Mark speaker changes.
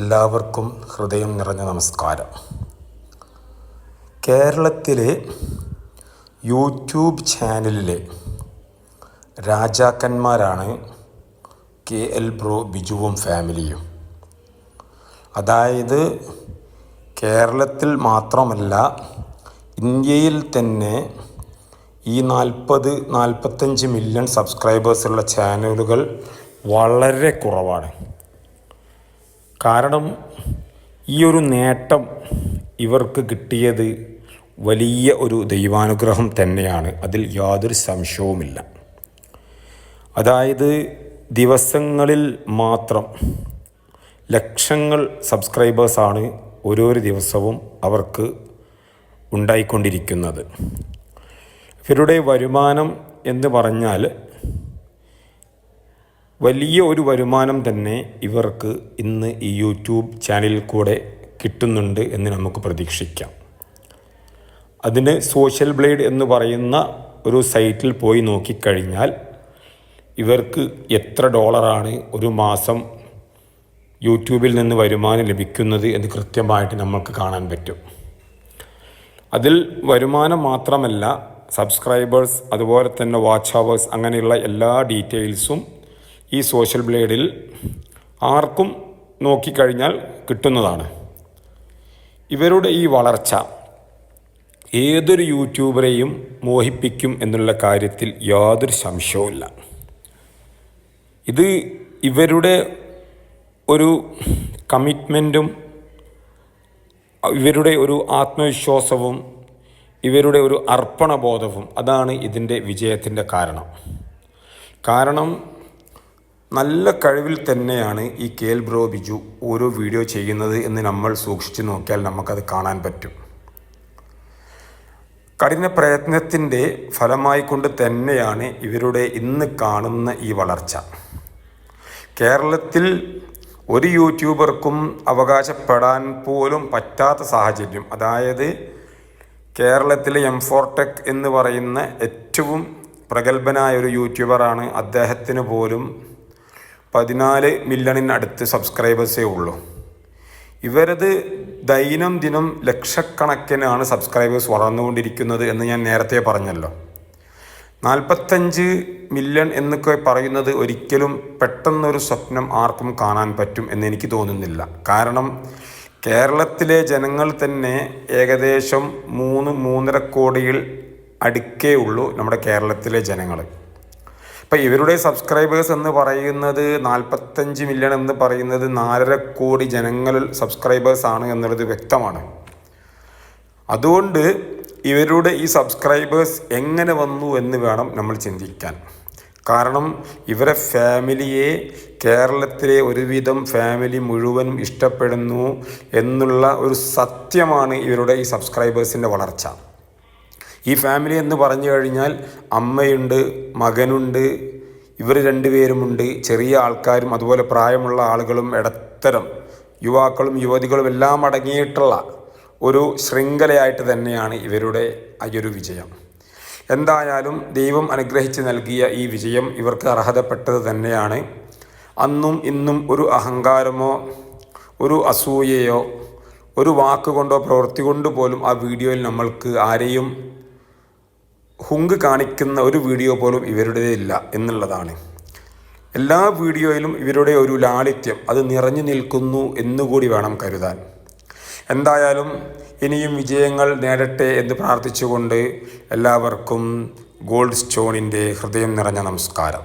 Speaker 1: എല്ലാവർക്കും ഹൃദയം നിറഞ്ഞ നമസ്കാരം. കേരളത്തിലെ യൂട്യൂബ് ചാനലിലെ രാജാക്കന്മാരാണ് കെ എൽ ബ്രോ ബിജുവും ഫാമിലിയും. അതായത് കേരളത്തിൽ മാത്രമല്ല ഇന്ത്യയിൽ തന്നെ ഈ നാൽപ്പത് നാൽപ്പത്തഞ്ച് മില്യൺ സബ്സ്ക്രൈബേഴ്സുള്ള ചാനലുകൾ വളരെ കുറവാണ്. കാരണം ഈ ഒരു നേട്ടം ഇവർക്ക് കിട്ടിയത് വലിയ ഒരു ദൈവാനുഗ്രഹം തന്നെയാണ്. അതിൽ യാതൊരു സംശയവുമില്ല. അതായത് ദിവസങ്ങളിൽ മാത്രം ലക്ഷങ്ങൾ സബ്സ്ക്രൈബേഴ്സാണ് ഓരോരോ ദിവസവും അവർക്ക് ഉണ്ടായിക്കൊണ്ടിരിക്കുന്നത്. ഇവരുടെ വരുമാനം എന്ന് പറഞ്ഞാൽ വലിയ ഒരു വരുമാനം തന്നെ ഇവർക്ക് ഇന്ന് ഈ യൂട്യൂബ് ചാനലിൽ കൂടെ കിട്ടുന്നുണ്ട് എന്ന് നമുക്ക് പ്രതീക്ഷിക്കാം. അതിന് സോഷ്യൽ ബ്ലേഡ് എന്ന് പറയുന്ന ഒരു സൈറ്റിൽ പോയി നോക്കിക്കഴിഞ്ഞാൽ ഇവർക്ക് എത്ര ഡോളറാണ് ഒരു മാസം യൂട്യൂബിൽ നിന്ന് വരുമാനം ലഭിക്കുന്നത് എന്ന് കൃത്യമായിട്ട് നമുക്ക് കാണാൻ പറ്റും. അതിൽ വരുമാനം മാത്രമല്ല സബ്സ്ക്രൈബേഴ്സ് അതുപോലെ തന്നെ വാച്ച് അവേഴ്സ് അങ്ങനെയുള്ള എല്ലാ ഡീറ്റെയിൽസും ഈ സോഷ്യൽ ബ്ലേഡിൽ ആർക്കും നോക്കിക്കഴിഞ്ഞാൽ കിട്ടുന്നതാണ്. ഇവരുടെ ഈ വളർച്ച ഏതൊരു യൂട്യൂബറെയും മോഹിപ്പിക്കും എന്നുള്ള കാര്യത്തിൽ യാതൊരു സംശയവുമില്ല ഇത് ഇവരുടെ ഒരു കമ്മിറ്റ്മെന്റും ഇവരുടെ ഒരു ആത്മവിശ്വാസവും ഇവരുടെ ഒരു അർപ്പണബോധവും അതാണ് ഇതിന്റെ വിജയത്തിന്റെ കാരണം. കാരണം നല്ല കഴിവിൽ തന്നെയാണ് ഈ കേൽ ബ്രോ ബിജു ഓരോ വീഡിയോ ചെയ്യുന്നത് എന്ന് നമ്മൾ സൂക്ഷിച്ചു നോക്കിയാൽ നമുക്കത് കാണാൻ പറ്റും. കഠിന പ്രയത്നത്തിന്റെ ഫലമായി കൊണ്ട് തന്നെയാണ് ഇവരുടെ ഇന്ന് കാണുന്ന ഈ വളർച്ച. കേരളത്തിൽ ഒരു യൂട്യൂബർക്കും അവകാശപ്പെടാൻ പോലും പറ്റാത്ത സാഹചര്യം. അതായത് കേരളത്തിലെ എം ഫോർടെക് എന്ന് പറയുന്ന ഏറ്റവും പ്രഗത്ഭനായ ഒരു യൂട്യൂബറാണ് അദ്ദേഹത്തിന് പോലും പതിനാല് മില്യണിനടുത്ത് സബ്സ്ക്രൈബേഴ്സേ ഉള്ളൂ. ഇവരത് ദൈനംദിനം ലക്ഷക്കണക്കിനാണ് സബ്സ്ക്രൈബേഴ്സ് വളർന്നുകൊണ്ടിരിക്കുന്നത് എന്ന് ഞാൻ നേരത്തെ പറഞ്ഞല്ലോ. നാൽപ്പത്തഞ്ച് മില്യൺ എന്നൊക്കെ പറയുന്നത് ഒരിക്കലും പെട്ടെന്നൊരു സ്വപ്നം ആർക്കും കാണാൻ പറ്റും എന്ന് എനിക്ക് തോന്നുന്നില്ല. കാരണം കേരളത്തിലെ ജനങ്ങൾ തന്നെ ഏകദേശം മൂന്ന് മൂന്നര കോടിയിൽ അടുക്കേ ഉള്ളൂ നമ്മുടെ കേരളത്തിലെ ജനങ്ങൾ. ഇപ്പം ഇവരുടെ സബ്സ്ക്രൈബേഴ്സ് എന്ന് പറയുന്നത് നാൽപ്പത്തഞ്ച് മില്യൺ എന്ന് പറയുന്നത് നാലര കോടി ജനങ്ങൾ സബ്സ്ക്രൈബേഴ്സ് ആണ് എന്നുള്ളത് വ്യക്തമാണ്. അതുകൊണ്ട് ഇവരുടെ ഈ സബ്സ്ക്രൈബേഴ്സ് എങ്ങനെ വന്നു എന്ന് വേണം നമ്മൾ ചിന്തിക്കാൻ. കാരണം ഇവരെ ഫാമിലിയെ കേരളത്തിലെ ഒരുവിധം ഫാമിലി മുഴുവനും ഇഷ്ടപ്പെടുന്നു എന്നുള്ള ഒരു സത്യമാണ് ഇവരുടെ ഈ സബ്സ്ക്രൈബേഴ്സിന്റെ വളർച്ച. ഈ ഫാമിലി എന്ന് പറഞ്ഞു കഴിഞ്ഞാൽ അമ്മയുണ്ട് മകനുണ്ട് ഇവർ രണ്ടുപേരുമുണ്ട് ചെറിയ ആൾക്കാരും അതുപോലെ പ്രായമുള്ള ആളുകളും ഇടത്തരം യുവാക്കളും യുവതികളും എല്ലാം അടങ്ങിയിട്ടുള്ള ഒരു ശൃംഖലയായിട്ട് തന്നെയാണ് ഇവരുടെ ഈ ഒരു വിജയം. എന്തായാലും ദൈവം അനുഗ്രഹിച്ച് നൽകിയ ഈ വിജയം ഇവർക്ക് അർഹതപ്പെട്ടത് തന്നെയാണ്. അന്നും ഇന്നും ഒരു അഹങ്കാരമോ ഒരു അസൂയയോ ഒരു വാക്കുകൊണ്ടോ പ്രവൃത്തി കൊണ്ട് പോലും ആ വീഡിയോയിൽ നമ്മൾക്ക് ആരെയും ഹുങ്ക് കാണിക്കുന്ന ഒരു വീഡിയോ പോലും ഇവരുടേതില്ല എന്നുള്ളതാണ്. എല്ലാ വീഡിയോയിലും ഇവരുടെ ഒരു ലാളിത്യം അത് നിറഞ്ഞു നിൽക്കുന്നു എന്നുകൂടി വേണം കരുതാൻ. എന്തായാലും ഇനിയും വിജയങ്ങൾ നേടട്ടെ എന്ന് പ്രാർത്ഥിച്ചുകൊണ്ട് എല്ലാവർക്കും ഗോൾഡ് സ്റ്റോണിന്റെ ഹൃദയം നിറഞ്ഞ നമസ്കാരം.